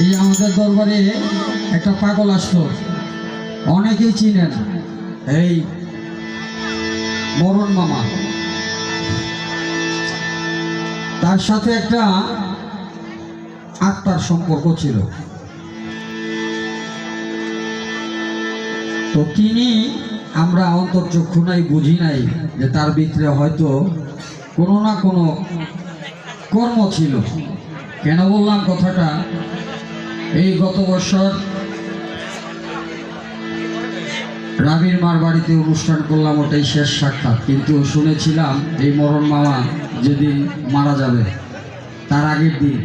এই আমাদের দরবারে একটা পাগল আসতো অনেকেই চিনেন। এই মরণ মামা। তার সাথে একটা আত্মার সম্পর্ক ছিল। তো তিনি আমরা অন্তর্চক্ষু নাই, বুঝি নাই যে তার ভিতরে হয়তো কোনো না কোনো কর্ম ছিল। কেন বললাম কথাটা? এই গত বছর রাবির মার বাড়িতে অনুষ্ঠান করলাম, ওটাই শেষ সাক্ষাৎ। কিন্তু শুনেছিলাম এই মরণ মামা যেদিন মারা যাবে, তার আগের দিন।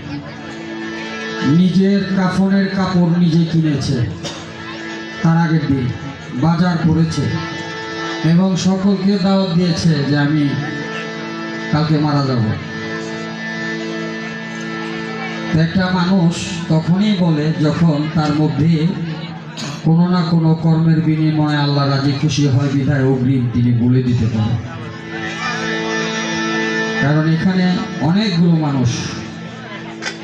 নিজের কাফনের কাপড় নিজে কিনেছে, তার আগের দিন। বাজার করেছে এবং সকলকে দাওয়াত দিয়েছে যে আমি কালকে মারা যাব। একটা মানুষ তখনই বলে যখন তার মধ্যে কোনো না কোনো কর্মের বিনিময়ে আল্লাহ রাজি খুশি হয়, বিধায় অগ্রিম তিনি বলে দিতে পারেন। কারণ এখানে অনেকগুলো মানুষ।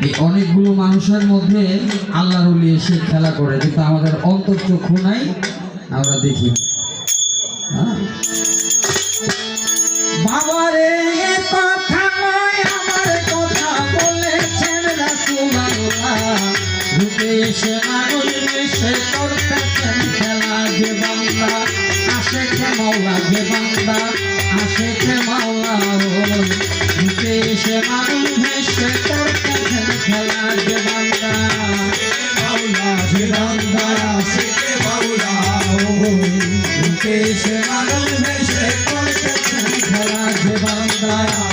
এই অনেকগুলো মানুষের মধ্যে আল্লাহর উলি এসে খেলা করে, কিন্তু আমাদের অন্তর্চক্ষু নাই, আমরা দেখি হ্যাঁ? মানুষ এসে করতেছেন খেলা যে বান্দা আসে খে মাওলা যে বান্দা আসে খে মাওলা খেলা যে বান্দা মাওলা যে বান্দা আসে খে মাওলা করতেছেন খেলা যে বান্দা